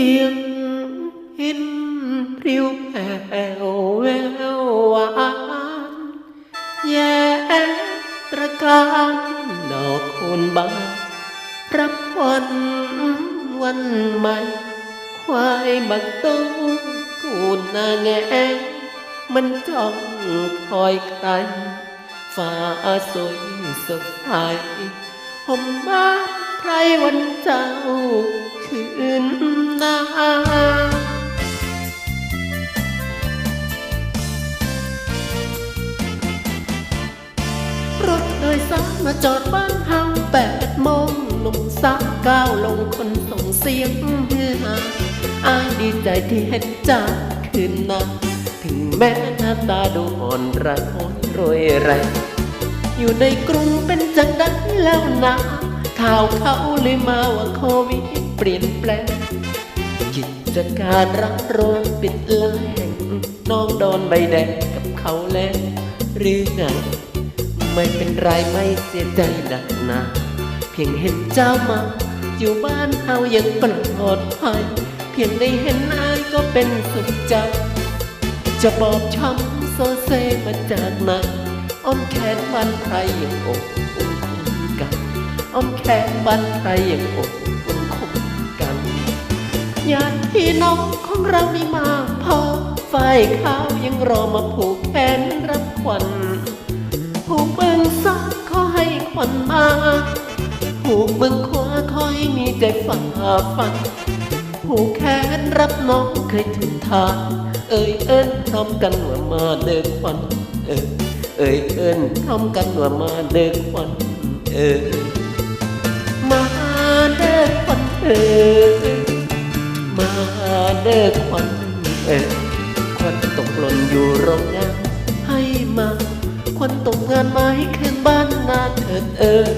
สียงหินพริ้วแผ่วแววหวานแย่ตระการดอกคูณบานรับวันวันใหม่ ควายบักตู้กูนาแงมันจ้องคอยใครฟ้าสวยสดใสห่มบ้านใครวันเจ้า คืนนารถโดยสารมาจอดบ้านเฮาแปดโมงหนุ่มสาวก้าวลงคนส่งเสียงฮือฮาอายดีใจที่เห็นจ้าคืนนาถึงแม้หน้าตาดูอ่อนระหนรวยแรงอยู่ในกรุงเป็นจังได้แล้วนะข่าวเขาเลยมาว่าโควิด เปลี่ยนแปลงกิจการร้านโรงปิดลายแห่งน้องโดนใบแดงกับเขาแล้วหรือไง ไม่เป็นไรไม่เสียใจหนักหนาเพียงเห็นเจ้ามา อยู่บ้านเฮายังปลอดภัย เพียงได้เห็นอายก็เป็นสุขใจ จะบอบช้ำโซเซมาจากไหนอ้อมแขนบ้านใครอยังอบอุ่นกันอ้อมแขนบ้านใครอยังอบอุ่นคุ้มกัน ญาติพี่น้องของเราม่มาพอฝ่ายข้าวยังรอมาผูกแขนรับขวัญผูกเบิ้งซ้ายขอให้ขวัญมาผูกเบิ้งขวาขอให้มีใจฝ่าฟันผูกแขนรับน้องเคยถึงทางเอ่ยเอิ้นทำกันว่ามาเดินควันเออเอ่ยเอิ้นทำกันว่ามาเดินควันเออมาเดินควันเออมาเด้อ ควันเออควันตกหล่นอยู่โรงงานให้มาควันตกงานมาให้คืนบ้านนาเถิดเออ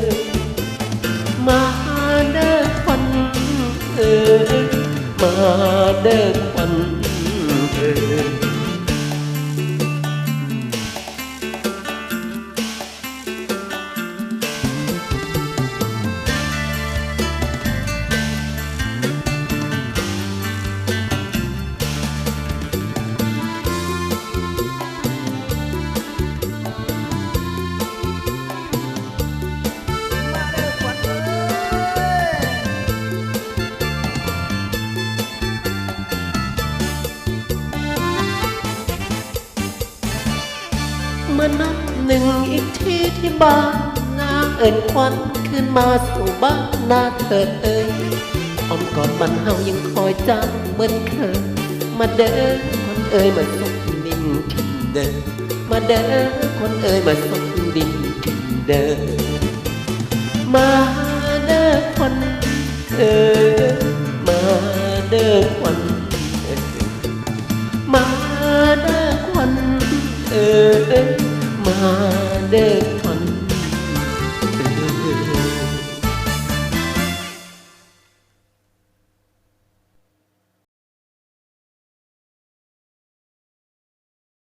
มาเด้อควันเออมาเด้อควัน มื่อนับหนึ่งอีกทีที่บ้านนาเอิญควันขึ้นมาสู่บ้านนาเถิดเอ่ยอ้อมกอดมันเฮายังคอยจ้าเหมือนเคยมาเด้อคนเอ่ยมาส่งดินขึ้นเดินมาเด้อคนเอ่ยมาส่งดินขึ้นเดินมาเด้อคนเอ่ยมาเด้อคนเอ่ยมาเด้อคนเออ มาเด้อค